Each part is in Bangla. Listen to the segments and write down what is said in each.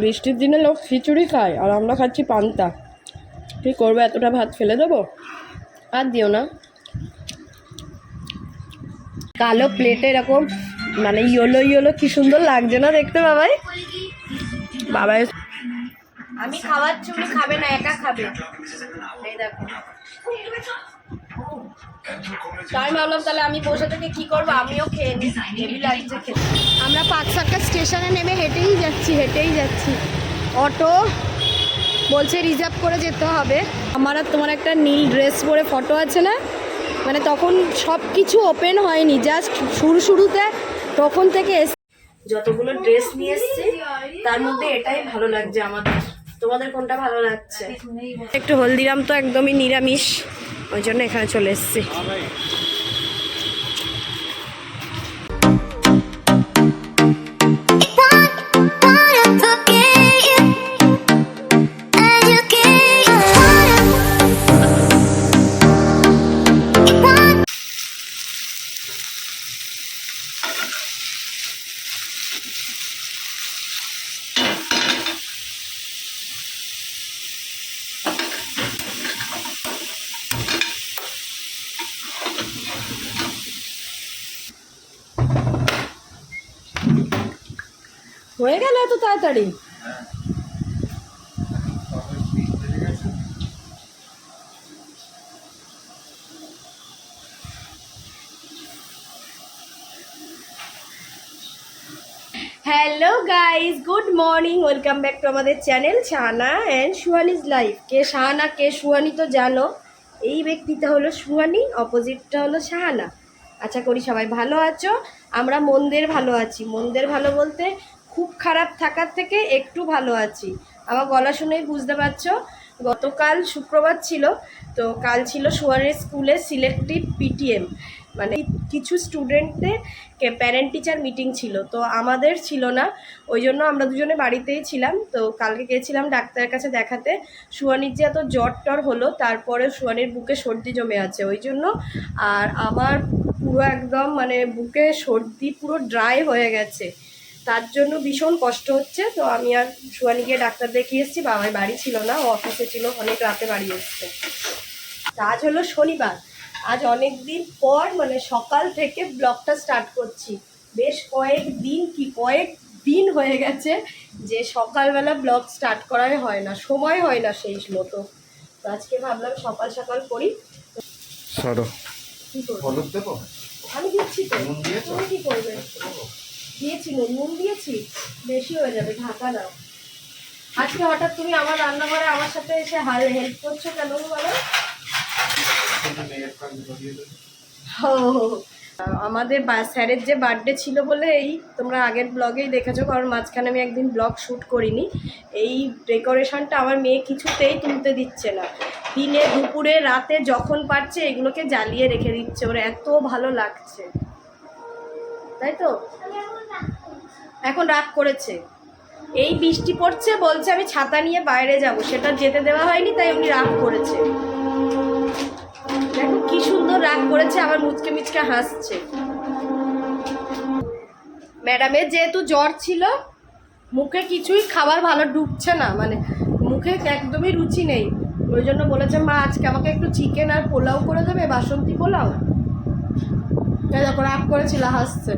বৃষ্টির দিনে লোক খিচুড়ি খায় আর আমরা খাচ্ছি পান্তা। কি করব, এতটা ভাত ফেলে দেবো? আর দিও না। কালো প্লেটে এরকম মানে ইয়েলো ইয়েলো কি সুন্দর লাগছে না দেখতে বাবাই? বাবাই আমি খাওয়াচ্ছি, উনি খাবে না, একা খাবে। দেখো। তাই ভাবলাম তাহলে আমি বসে থেকে কি করব? আমিও খেয়ে নিই। হেভি লাগছে খেতে। আমরা স্টেশনে নেমে হেঁটেই যাচ্ছি হেঁটেই যাচ্ছি। অটো বলছে রিজার্ভ করে যেতে হবে। আমার আর তোমার একটা নীল ড্রেস পরে ফটো আছে না? মানে তখন সব কিছু ওপেন হয়নি জাস্ট শুরু শুরুতে তখন থেকে এস- যতগুলো ড্রেস নিয়ে এসছি তার মধ্যে এটাই ভালো লাগছে আমাদের। তোমাদের কোনটা ভালো লাগছে? একটু হলদিরাম তো একদমই নিরামিষ। ওই জন্য এখানে চলে এসেছি। হয়ে গেল এত তাড়াতাড়ি? Hello guys good morning welcome back to আমাদের channel Shahana and Suhani's life কে শাহানা, কে সুহানি তো জানো। এই ব্যক্তিটা হলো সুহানি অপোজিটটা হলো শাহানা। আশা করি, সবাই ভালো আছো? আমরা মন্দের ভালো আছি। মন্দের ভালো বলতে খুব খারাপ থাকার থেকে একটু ভালো আছি। আমার গলা শুনেই বুঝতে পারছ, গতকাল শুক্রবার ছিল, তো কাল ছিল সুয়ারের স্কুলে সিলেক্টিভ পিটিএম। মানে কিছু স্টুডেন্টদের প্যারেন্ট টিচার মিটিং ছিল, তো আমাদের ছিল না। ওই জন্য আমরা দুজনে বাড়িতেই ছিলাম, তো কালকে গেছিলাম ডাক্তারের কাছে দেখাতে। সুয়ানির যে এত জ্বর টর হলো তারপরে সুয়ানির বুকে সর্দি জমে আছে। ওই জন্য আর আমার পুরো একদম মানে বুকে সর্দি পুরো ড্রাই হয়ে গেছে। তার জন্য ভীষণ কষ্ট হচ্ছে। তো আমি আর সুয়ানিকে ডাক্তার দেখিয়ে এসেছি বাবার বাড়ি ছিল না ও অফিসে ছিল অনেক রাতে বাড়ি এসছে। তা আজ হলো শনিবার। আজ অনেক দিন পর মানে সকাল থেকে ব্লগটা স্টার্ট করছি। বেশ কয়েক দিন কি কয়েক দিন হয়ে গেছে যে সকালবেলা ব্লগ স্টার্ট করাই হয় না সময় হয় না সেই মতো। তো আজকে ভাবলাম সকাল সকাল করি। কি করব? আমি দিচ্ছি তো। তুমি কি করবে? দিয়েছি, নুন দিয়েছি, বেশি হয়ে যাবে, ঢাকা দাও। আজকে হঠাৎ তুমি আমার রান্নাঘরে আমার সাথে এসে হাল হেল্প করছ কেন বলো? আমাদের স্যারের যে বার্থডে ছিল বলে এই তোমরা আগের ব্লগেই দেখেছ, কারণ মাঝখানে আমি একদিন ব্লগ শ্যুট করিনি। এই ডেকোরেশনটা আমার মেয়ে কিছুতেই তুলতে দিচ্ছে না। দিনে, দুপুরে, রাতে যখন পারছে, এগুলোকে জ্বালিয়ে রেখে দিচ্ছে। ওর এত ভালো লাগছে। তাই তো? এখন রাগ করেছে। এই বৃষ্টি পড়ছে, বলছে আমি ছাতা নিয়ে বাইরে যাব। সেটা যেতে দেওয়া হয়নি, তাই উনি রাগ করেছে। দেখো কি সুন্দর রাগ করেছে, আবার মুচকে মুচকে হাসছে। ম্যাডামের যেহেতু জ্বর ছিল, মুখে কিছুই খাবার ভালো ঢুকছে না। মানে মুখে একদমই রুচি নেই। ওই জন্য বলেছে, মা, আজকে আমাকে একটু চিকেন আর পোলাও করে দেবে, বাসন্তী পোলাও? তাই দেখো, রাগ করেছিল, হাসছে।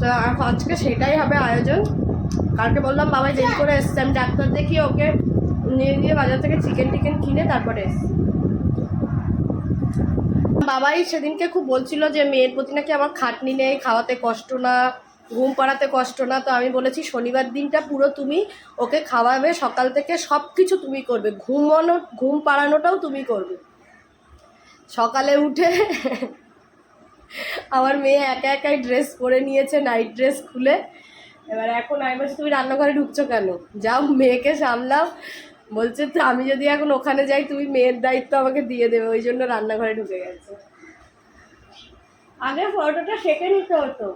তো আজকে সেটাই হবে আয়োজন। কালকে বললাম, বাবাই দেরি করে এসছে, আমি ডাক্তার দেখিয়ে ওকে নিয়ে গিয়ে বাজার থেকে চিকেন টিকেন কিনে তারপরে এসছি। বাবাই সেদিনকে খুব বলছিল যে, মেয়ের প্রতি নাকি আমার খাটনি নেই, খাওয়াতে কষ্ট না, ঘুম পাড়াতে কষ্ট না। তো আমি বলেছি, শনিবার দিনটা পুরো তুমি ওকে খাওয়াবে, সকাল থেকে সব কিছু তুমি করবে, ঘুমানো, ঘুম পাড়ানোটাও তুমি করবে। সকালে উঠে আমার মেয়ে একা একাই ড্রেস পরে নিয়েছে নাইট ড্রেস খুলে। এবার এখন আমি বলছি তুমি রান্নাঘরে ঢুকছো কেন? যাও মেয়েকে সামলাও। বলছে তো আমি যদি এখন ওখানে যাই তুমি মেয়ের দায়িত্ব আমাকে দিয়ে দেবে। ওই জন্য রান্নাঘরে ঢুকে গেছে। আগে ফটোটা সেঁকে নিতে হতো।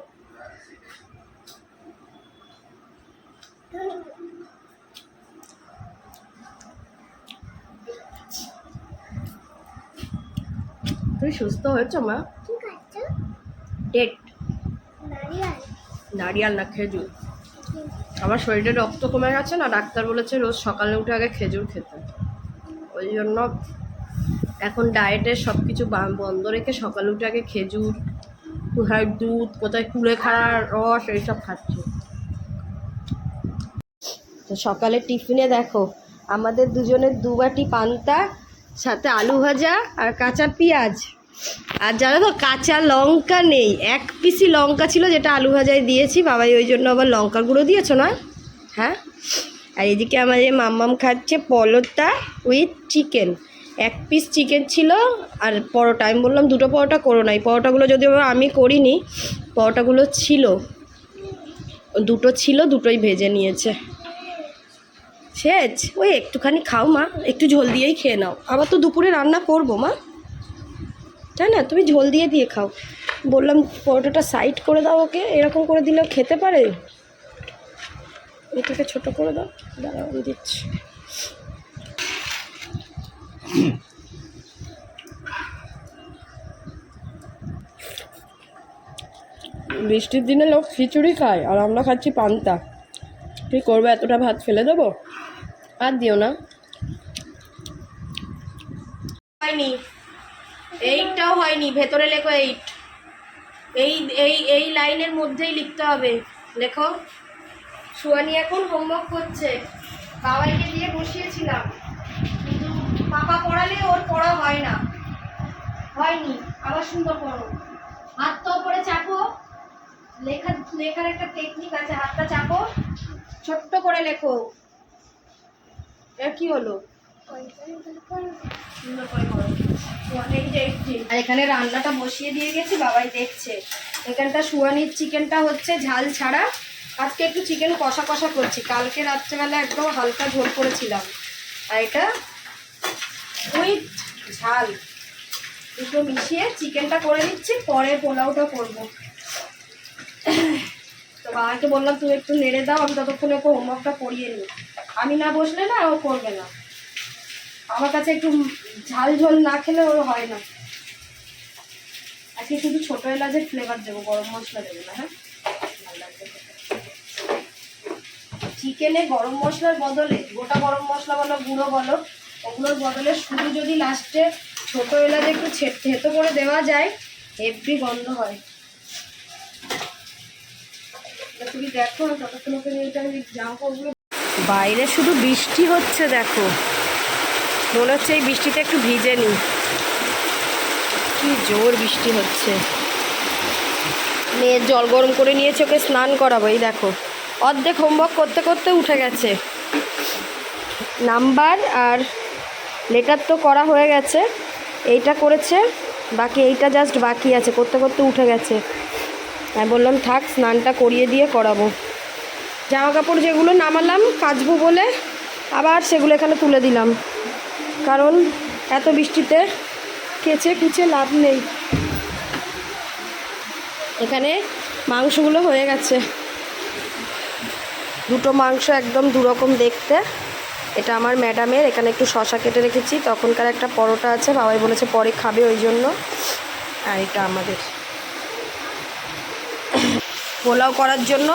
তুমি সুস্থ হয়েছো মা? ডেট। নারিয়াল। না খেজুর। আমার শরীরে রক্ত কমে গেছে না ডাক্তার বলেছে রোজ সকালে উঠে আগে খেজুর খেতে। ওই জন্য এখন ডায়েটের সব কিছু বন্ধ রেখে সকালে উঠে আগে খেজুর কোথায় দুধ কোথায় কুলেখাড়ার রস এইসব খাচ্ছি। তো সকালে টিফিনে দেখো আমাদের দুজনের দু বাটি পান্তা সাথে আলু ভাজা আর কাঁচা পেঁয়াজ। আর জানো তো, কাঁচা লঙ্কা নেই। এক পিসি লঙ্কা ছিল যেটা আলু ভাজায় দিয়েছি। বাবাই ওই জন্য আবার লঙ্কা গুঁড়ো দিয়েছ না হ্যাঁ? আর এদিকে আমার আমাদের মাম্মাম খাচ্ছে পলতা উইথ চিকেন এক পিস চিকেন ছিল আর পরোটা। আমি বললাম, দুটো পরোটা করো না। এই পরোটাগুলো যদিও আমি করিনি, পরোটাগুলো ছিল। দুটো ছিল, দুটোই ভেজে নিয়েছে। শেষ? ওই একটুখানি খাও মা, একটু ঝোল দিয়েই খেয়ে নাও। আবার তো দুপুরে রান্না করব মা। তাই না, তুমি ঝোল দিয়ে দিয়ে খাও। বললাম, পরোটাটা সাইড করে দাও ওকে, এরকম করে দিলেও খেতে পারে? এটাকে ছোট করে দাও, দাঁড়াও, আমি দিচ্ছি। বৃষ্টির দিনে লোক খিচুড়ি খায়, আর আমরা খাচ্ছি পান্তা। তুই করবে, এতটা ভাত ফেলে দেবো? আর দিও না। হয়নি। এইটটাও হয়নি, ভেতরে লেখো এইট এই এই এই লাইনের মধ্যেই লিখতে হবে। লেখো সুয়ানি এখন হোমওয়ার্ক করছে। বাবাইকে দিয়ে বসিয়েছিলাম। কিন্তু পাপা পড়ালে ওর পড়া হয় না। হয়নি, আবার সুন্দর পড়ো। হাত তো ওপরে চাপো। লেখা, লেখার একটা টেকনিক আছে, হাতটা চাপো। ছোট্ট করে লেখো। এর কি হলো? সুন্দর করে করো। আর এখানে রান্নাটা বসিয়ে দিয়ে গেছি, বাবাই দেখছে। এখানটা সুয়ানির চিকেনটা হচ্ছে ঝাল ছাড়া। আজকে একটু চিকেন কষা কষা করছি। কালকে রাত্রেবেলা একদম হালকা ঝোল করেছিলাম। আর এটা উইথ ঝাল। দুটো মিশিয়ে চিকেনটা করে নিচ্ছি, পরে পোলাওটা করব। তো বাবাকে বললাম, তুমি একটু নেড়ে দাও, আমি ততক্ষণে ওকে হোমওয়ার্কটা করিয়ে নিই। আমি না বসলে না, ও করবে না। আমার কাছে একটু ঝাল ঝোল না খেলে ওর হয় না। আজকে শুধু ছোটো এলাচের ফ্লেভার দেবো, গরম মশলা দেবো না হ্যাঁ। চিকেনে গরম মশলার বদলে, গোটা গরম মশলা বলো, গুঁড়ো বলো, ওগুলোর বদলে শুধু যদি লাস্টে ছোটো এলাচ একটু থেতো করে দেওয়া যায় হেভি গন্ধ হয়। তুমি দেখো না, ততক্ষণ নিয়ে আমি জামা বাইরে শুধু বৃষ্টি হচ্ছে, দেখো। মনে হচ্ছে এই বৃষ্টিতে একটু ভিজে নি। কি জোর বৃষ্টি হচ্ছে। মেয়ের জল গরম করে নিয়েছে, ওকে স্নান করাবো, এই দেখো। অর্ধেক হোমওয়ার্ক করতে করতে উঠে গেছে। নাম্বার আর লেটার তো করা হয়ে গেছে, এইটা করেছে, বাকি এইটা জাস্ট বাকি আছে, করতে করতে উঠে গেছে। আমি বললাম, থাক, স্নানটা করিয়ে দিয়ে করাবো। জামা কাপড় যেগুলো নামালাম, কাচবো বলে, আবার সেগুলো এখানে তুলে দিলাম। কারণ এত বৃষ্টিতে কেচে কুচে লাভ নেই। এখানে মাংসগুলো হয়ে গেছে। দুটো মাংস একদম দুরকম দেখতে। এটা আমার ম্যাডামের, এখানে একটু শশা কেটে রেখেছি। তখনকার একটা পরোটা আছে, বাবাই বলেছে পরে খাবে ওই জন্য। আর এটা আমাদের। পোলাও করার জন্য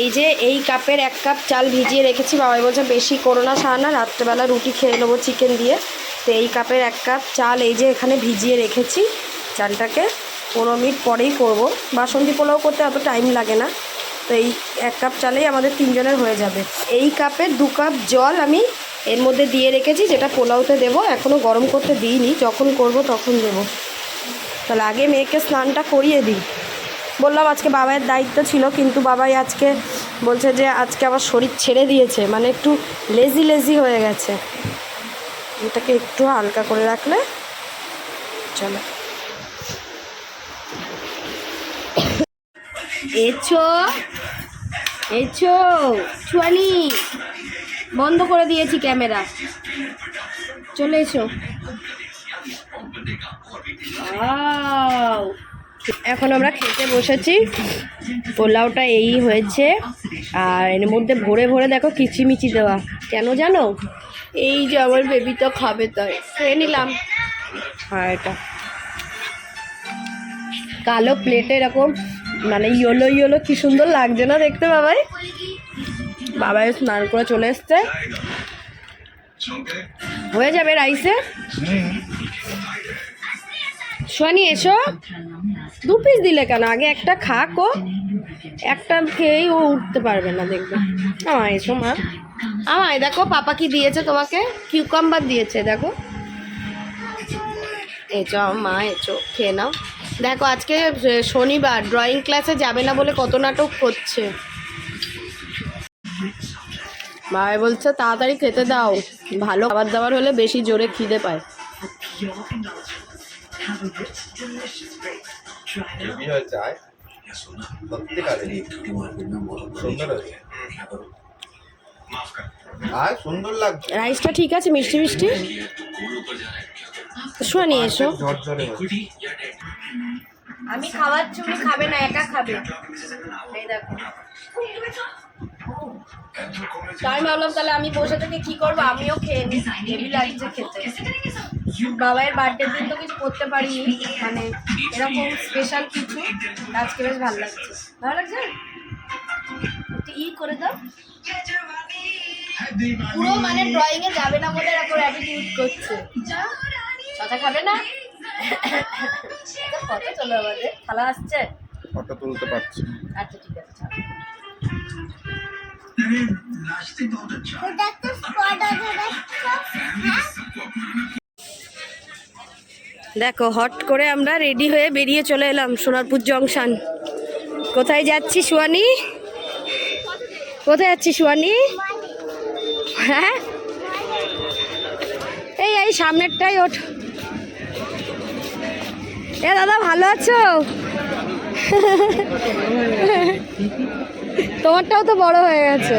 এই যে এই কাপের এক কাপ চাল ভিজিয়ে রেখেছি। বাবাই বলছে, বেশি করো না, সাহানা। রাত্রেবেলা রুটি খেয়ে নেব চিকেন দিয়ে। তো এই কাপের এক কাপ চাল এই যে এখানে ভিজিয়ে রেখেছি চালটাকে পনেরো মিনিট পরেই করব। বাসন্তী পোলাও করতে অত টাইম লাগে না। তো এই এক কাপ চালেই আমাদের তিনজনের হয়ে যাবে। এই কাপের দু কাপ জল আমি এর মধ্যে দিয়ে রেখেছি, যেটা পোলাওতে দেবো। এখনও গরম করতে দিইনি, যখন করব তখন দেবো। তাহলে আগে মেয়েকে স্নানটা করিয়ে দিই। বললাম আজকে বাবাইয়ের দায়িত্ব ছিল, কিন্তু বাবাই আজকে বলছে যে আজকে আবার শরীর ছেড়ে দিয়েছে মানে একটু লেজি লেজি হয়ে গেছে। এটাকে একটু হালকা করে রাখলে চলো। এছো? এছো? ছুয়ানি বন্ধ করে দিয়েছি ক্যামেরা। চলে এসো! এখন আমরা খেতে বসেছি। পোলাওটা এই হয়েছে। আর এর মধ্যে ভরে ভরে দেখো কিচিমিচি দেওয়া। কেন জানো? এই যে আমার বেবি তো খাবে তাই। খেয়ে নিলাম। হ্যাঁ এটা। কালো প্লেটে এরকম মানে ইয়োলো ইয়োলো কি সুন্দর লাগছে না দেখতে বাবাই? বাবাই স্নান করে চলে এসছে। হয়ে যাবে রাইসে সোয়ানি এসো। দু পিস দিলে কেন? আগে একটা খাক ও। একটা খেয়েই ও উঠতে পারবে না দেখবে। আমায় এসো মা। আমায় দেখো পাপা কি দিয়েছে তোমাকে? কিউকাম্বার দিয়েছে দেখো। এচো মা এচো খেয়ে নাও। দেখো আজকে শনিবার ড্রয়িং ক্লাসে যাবে না বলে কত নাটক করছে ভাই বলছে তাড়াতাড়ি খেতে দাও। ভালো খাবার দাবার হলে বেশি জোরে খিদে পায়। হেভি আয় সুন্দর হয়েছে আয় সুন্দর লাগছে। রাইসটা ঠিক আছে মিষ্টি মিষ্টি। শোনি এসো। আমি খাওয়াচ্ছি উনি খাবে না একা খাবে। এই দেখো। তাই আমি ভাবলাম তাহলে আমি বসে থেকে কি করব? আমিও খেয়ে নিই। হেভি লাগছে খেতে। বাবাইয়ের বার্থডে দিন তো কিছু করতে পারিনি। মানে এরকম স্পেশাল কিছু। আজকে বেশ ভালো লাগছে। ভালো লাগছে? একটু ই করে দাও। পুরো মানে ড্রয়িং এ যাবে না বলে এরকম অ্যাটিটিউড করছে। খাবে না? কত চলো আমাদের। খালা আসছে? ফটো তুলতে পারছি আচ্ছা ঠিক আছে ছাড়ো। দেখো হট করে আমরা রেডি হয়ে বেরিয়ে চলে এলাম সোনারপুর জংশন। কোথায় যাচ্ছি সুয়ানি? কোথায় যাচ্ছি সুয়ানি? হ্যাঁ? এই এই সামনেরটাই ওঠ। এ দাদা ভালো আছো? তোমারটাও তো বড় হয়ে গেছে।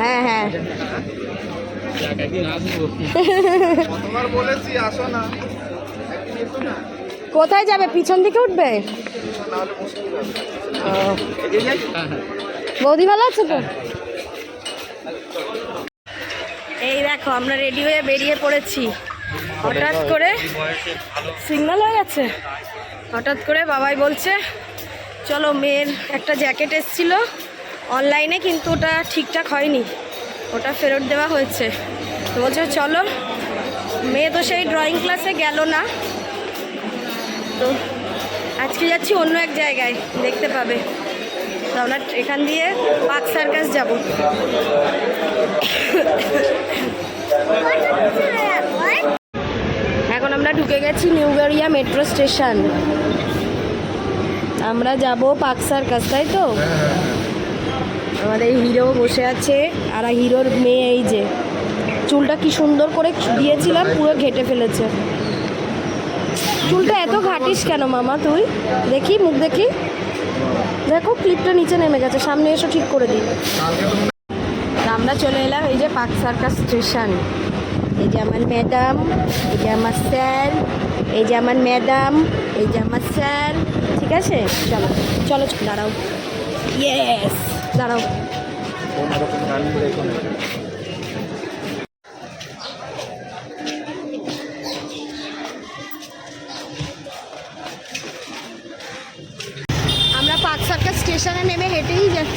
হ্যাঁ হ্যাঁ। তোমার বলেছি আসো না। কোথায় যাবে? পিছন দিকে উঠবে? ও। বৌদি ভালো আছে তো? এই দেখো, আমরা রেডি হয়ে বেরিয়ে পড়েছি। হঠাৎ করে সিগন্যাল হয়ে গেছে। হঠাৎ করে বাবাই বলছে, চলো মেয়ের একটা জ্যাকেট এসছিল। অনলাইনে কিন্তু ওটা ঠিকঠাক হয়নি। ওটা ফেরত দেওয়া হয়েছে। তো বলছে, চলো, মেয়ে তো সেই ড্রয়িং ক্লাসে গেল না। তো আজকে যাচ্ছি অন্য এক জায়গায়, দেখতে পাবে। আমরা এখান দিয়ে পার্ক সার্কাস যাব। এখন আমরা ঢুকে গেছি নিউ গড়িয়া মেট্রো স্টেশন। আমরা যাব পার্ক সার্কাস, তাই তো? আমাদের হিরো বসে আছে, আর হিরোর মেয়ে এই যে। চুলটা কি সুন্দর করে দিয়েছিলাম, পুরো ঘেটে ফেলেছে। চুলটা এত ঘাটিস কেন মামা তুই? দেখি, মুখ দেখি। দেখো ক্লিপটা নিচে নেমে গেছে, সামনে এসে, ঠিক করে দিই। আমরা চলে এলাম এই যে পাক সার্কাস স্টেশন। এই যে আমার ম্যাডাম, এই যে আমার স্যার, এই যে আমার ম্যাডাম, এই যে আমার স্যার। ঠিক আছে? চলো চলো দাঁড়াও। ইয়েস দাঁড়াও।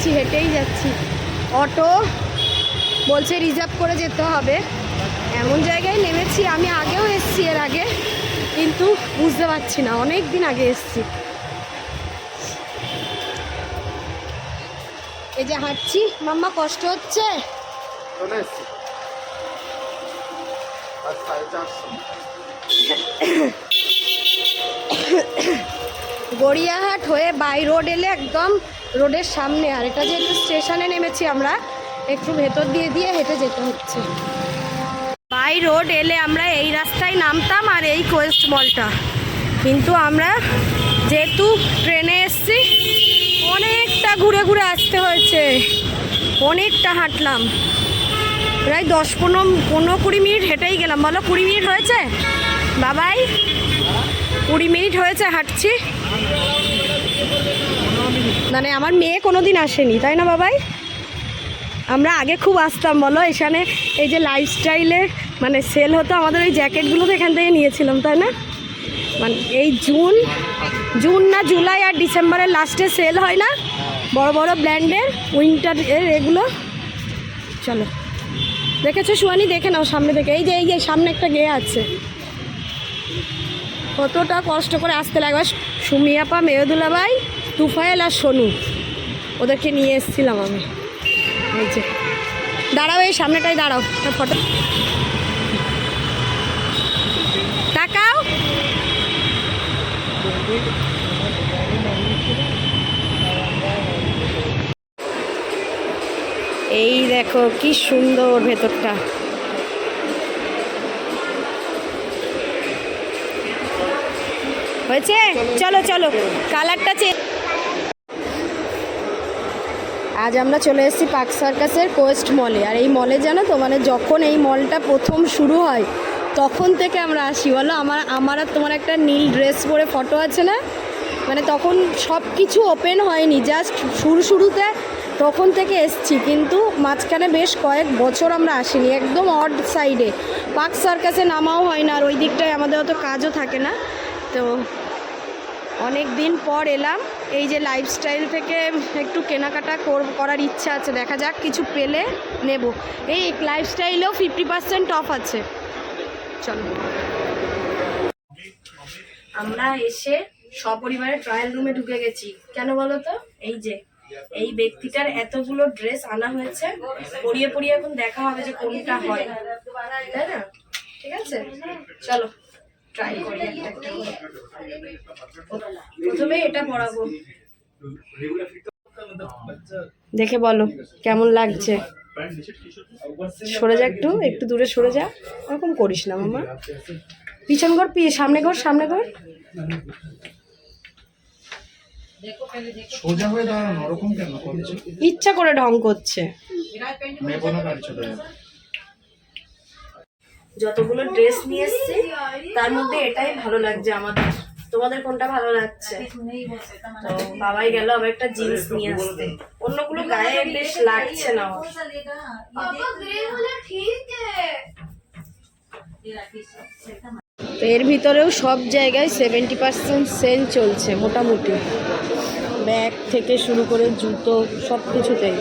যাচ্ছি, হেঁটেই যাচ্ছি। অটো বলছে রিজার্ভ করে যেতে হবে। এমন জায়গায় নেমেছি, আমি আগেও এসেছি এর আগে, কিন্তু বুঝতে পারছি না, অনেক দিন আগে এসেছি। এই যে হাঁটছি, মাম্মা কষ্ট হচ্ছে? গড়িয়াহাট হয়ে বাই রোড এলে একদম রোডের সামনে। আর এটা যেহেতু স্টেশনে নেমেছি আমরা, একটু ভেতর দিয়ে দিয়ে হেঁটে যেতে হচ্ছে। বাই রোড এলে আমরা এই রাস্তায় নামতাম আর এই কোয়েস্ট মলটা কিন্তু আমরা যেহেতু ট্রেনে এসছি, অনেকটা ঘুরে ঘুরে আসতে হয়েছে। অনেকটা হাঁটলাম। প্রায় দশ পনেরো পনেরো কুড়ি মিনিট হেঁটেই গেলাম। বলো কুড়ি মিনিট হয়েছে? বাবাই, কুড়ি মিনিট হয়েছে হাঁটছি। মানে আমার মেয়ে কোনো দিন আসেনি, তাই না বাবাই? আমরা আগে খুব আসতাম, বলো, এখানে এই যে লাইফস্টাইলে মানে সেল হতো, আমাদের ওই জ্যাকেটগুলো তো এখান থেকে নিয়েছিলাম, তাই না? মানে এই জুন জুন না জুলাই আর ডিসেম্বরের লাস্টে সেল হয় না? বড় বড় ব্র্যান্ডের উইন্টার এর এগুলো। চলো, দেখেছ সুয়ানি দেখে নাও সামনে থেকে। এই যে এই যে, সামনে একটা গেয়ে আছে। কতটা কষ্ট করে আসতে লাগবে সুমিয়াপা মেয়দুলা ভাই তুফাইল আর সোনু। ওদেরকে নিয়ে এসেছিলাম আমি। এই যে। দাঁড়াও, এই সামনেটাই দাঁড়াও। ফটো। তাকাও। এই দেখো, কি সুন্দর ভেতরটা। হয়েছে? চলো চলো, কালারটা চে আজ আমরা চলে এসেছি পার্ক সার্কাসের কোয়েস্ট মলে। আর এই মলে জানো তো মানে যখন এই মলটা প্রথম শুরু হয়, তখন থেকে আমরা আসি। বলো, আমার আমার আর তোমার একটা নীল ড্রেস পরে ফটো আছে না? মানে তখন সব কিছু ওপেন হয়নি, জাস্ট শুরু শুরুতে তখন থেকে এসছি। কিন্তু মাঝখানে বেশ কয়েক বছর আমরা আসিনি, একদম অড সাইডে পার্ক সার্কাসে নামাও হয় না, আর ওই দিকটায় আমাদের অত কাজও থাকে না। তো অনেক দিন পর এলাম। এই যে লাইফস্টাইল থেকে একটু কেনাকাটা কর- করার ইচ্ছা আছে, দেখা যাক কিছু পেলে নেব। এই লাইফস্টাইলেও ফিফটি পার্সেন্ট অফ আছে। চলো। আমরা এসে সপরিবারে ট্রায়াল রুমে ঢুকে গেছি। কেন বলো তো? এই যে, এই ব্যক্তিটার এতগুলো ড্রেস আনা হয়েছে, পরিয়ে পরিয়ে এখন দেখা হবে যে কোনটা হয়। তাই না? ঠিক আছে? চলো। ট্রাই করি একটা একটা প্রথমে এটা পড়াবো। দেখে বলো কেমন লাগছে? সরে যা একটু একটু দূরে সরে যা। ওরকম করিস না মামা। পিছন ঘর পি সামনে ঘর সামনে ঘর। হয়ে ইচ্ছা করে ঢং করছে। যতগুলো ড্রেস নিয়ে এসছি তার মধ্যে এটাই ভালো লাগছে আমাদের। তোমাদের কোনটা ভালো লাগছে? তো বাবাই গেল আবার একটা জিন্স নিয়ে আসতে। অন্যগুলো গায়ে বেশ লাগছে না তো এর ভিতরেও সব জায়গায় সেভেন্টি পার্সেন্ট সেল চলছে মোটামুটি। ব্যাগ থেকে শুরু করে জুতো সব কিছুতেই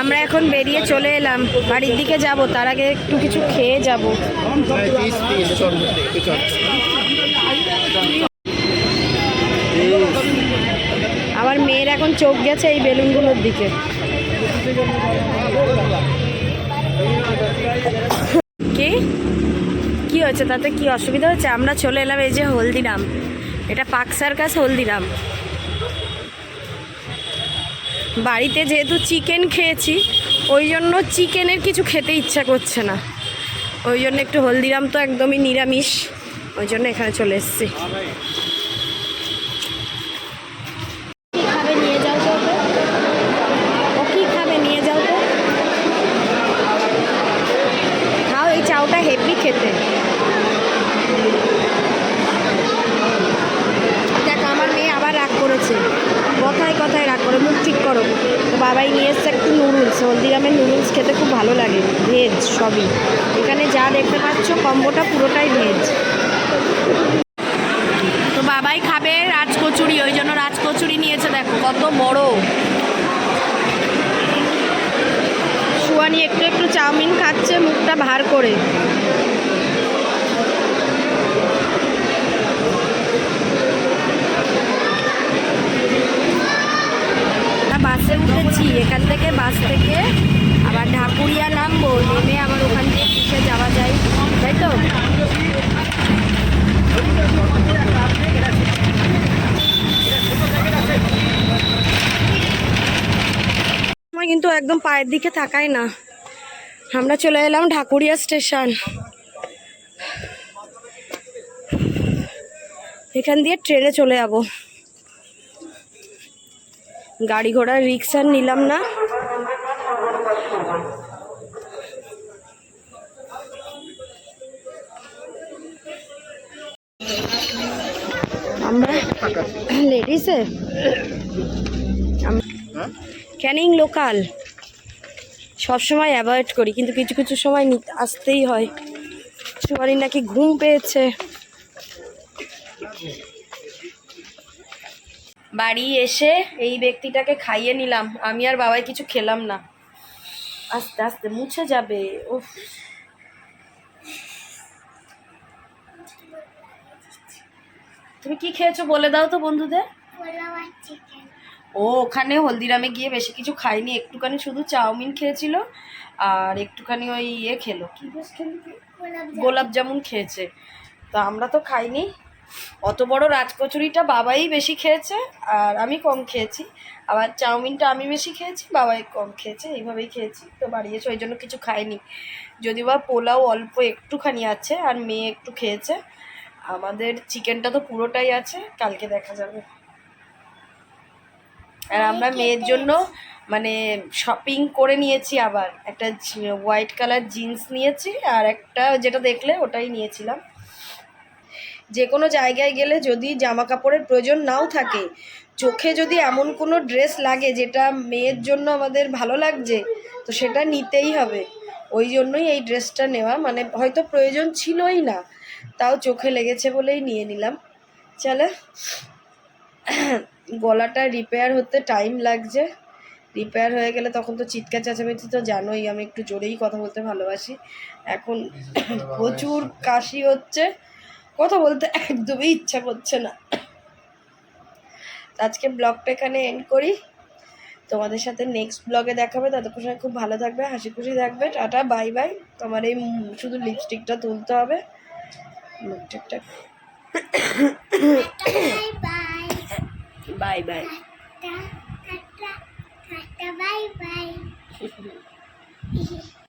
আমরা এখন বেরিয়ে চলে এলাম। বাড়ির দিকে যাব, তার আগে একটু কিছু খেয়ে যাব। আমার মেয়ের এখন চোখ গেছে এই বেলুনগুলোর দিকে। কি? কি হয়েছে? তাতে কি অসুবিধা হচ্ছে আমরা চলে এলাম এই যে হলদিরাম। এটা পাক সার্কাস হলদিরাম। বাড়িতে যেহেতু চিকেন খেয়েছি ওই জন্য চিকেনের কিছু খেতে ইচ্ছা করছে না। ওই জন্য একটু হলদিরাম তো একদমই নিরামিষ। ওই জন্য এখানে চলে এসেছি। হেভি খেতে। দেখ, আমার মেয়ে আবার রাগ করেছে। কথায় কথায় রাগ করে, মুখ ঠিক করো। বাবাই নিয়ে এসছে একটু নুডলস, হলদিরামের নুডলস খেতে খুব ভালো লাগে, ভেজ সবই। এখানে যা দেখতে পাচ্ছ, কম্বোটা পুরোটাই ভেজ। তো বাবাই খাবে রাজকচুরি, ওই জন্য রাজকচুরি নিয়েছে, দেখো কত বড়। সুয়ানি একটু একটু চাউমিন খাচ্ছে, মুখটা ভার করে আমরা বাসে উঠেছি এখান থেকে বাস থেকে আবার ঢাকুরিয়া নামবো, নেমে আবার ওখান থেকে কিসে যাওয়া যায়। তাই তো? কিন্তু একদম পায়ের দিকে তাকায় না। আমরা চলে এলাম ঢাকুরিয়া স্টেশন। এখান দিয়ে ট্রেনে চলে যাব। গাড়ি ঘোড়া রিক্সা নিলাম না। আমরা হ্যাঁ ক্যানিং লোকাল সবসময় অ্যাভয়েড করি, কিন্তু কিছু কিছু সময় আসতেই হয়। সুমারি নাকি ঘুম পেয়েছে। বাড়ি এসে এই ব্যক্তিটাকে খাইয়ে নিলাম। আমি আর বাবাই কিছু খেলাম না। আস্তে আস্তে মুছে যাবে। ও তুমি কি খেয়েছো বলে দাও তো বন্ধুদের। ও ওখানে হলদিরামে গিয়ে বেশি কিছু খাইনি একটুখানি শুধু চাউমিন খেয়েছিল আর একটুখানি ওই ইয়ে খেলো। কি? গোলাপ জামুন খেয়েছে। তো আমরা তো খাইনি। অত বড় রাজকচুরিটা বাবাই বেশি খেয়েছে আর আমি কম খেয়েছি। আবার চাউমিনটা আমি বেশি খেয়েছি বাবাই কম খেয়েছে এইভাবেই খেয়েছি। তো বাড়ি এসে ওই জন্য কিছু খাইনি। যদি বা পোলাও অল্প একটুখানি আছে আর মেয়ে একটু খেয়েছে। আমাদের চিকেনটা তো পুরোটাই আছে কালকে দেখা যাবে। আর আমরা মেয়ের জন্য মানে শপিং করে নিয়েছি আবার। একটা হোয়াইট কালার জিন্স নিয়েছি আর একটা যেটা দেখলে ওটাই নিয়েছিলাম। যে কোনো জায়গায় গেলে যদি জামা কাপড়ের প্রয়োজন নাও থাকে, চোখে যদি এমন কোনো ড্রেস লাগে যেটা মেয়ের জন্য আমাদের ভালো লাগছে, তো সেটা নিতেই হবে। ওই জন্যই এই ড্রেসটা নেওয়া মানে হয়তো প্রয়োজন ছিলই না, তাও চোখে লেগেছে বলেই নিয়ে নিলাম। চলে, গলাটা রিপেয়ার হতে টাইম লাগছে। রিপেয়ার হয়ে গেলে তখন তো চিৎকার চেঁচামেচি তো জানোই, আমি একটু জোরেই কথা বলতে ভালোবাসি। এখন প্রচুর কাশি হচ্ছে। কথা বলতে একদমই ইচ্ছা করছে না। তো আজকে ব্লগটা এখানে এন্ড করি। তোমাদের সাথে নেক্সট ব্লগে দেখাবে। ততক্ষণ সময় খুব ভালো থাকবে হাসি খুশি থাকবে। টাটা বাই বাই তোমার এই শুধু লিপস্টিকটা তুলতে হবে। মুখটা বাই বাই Bye bye.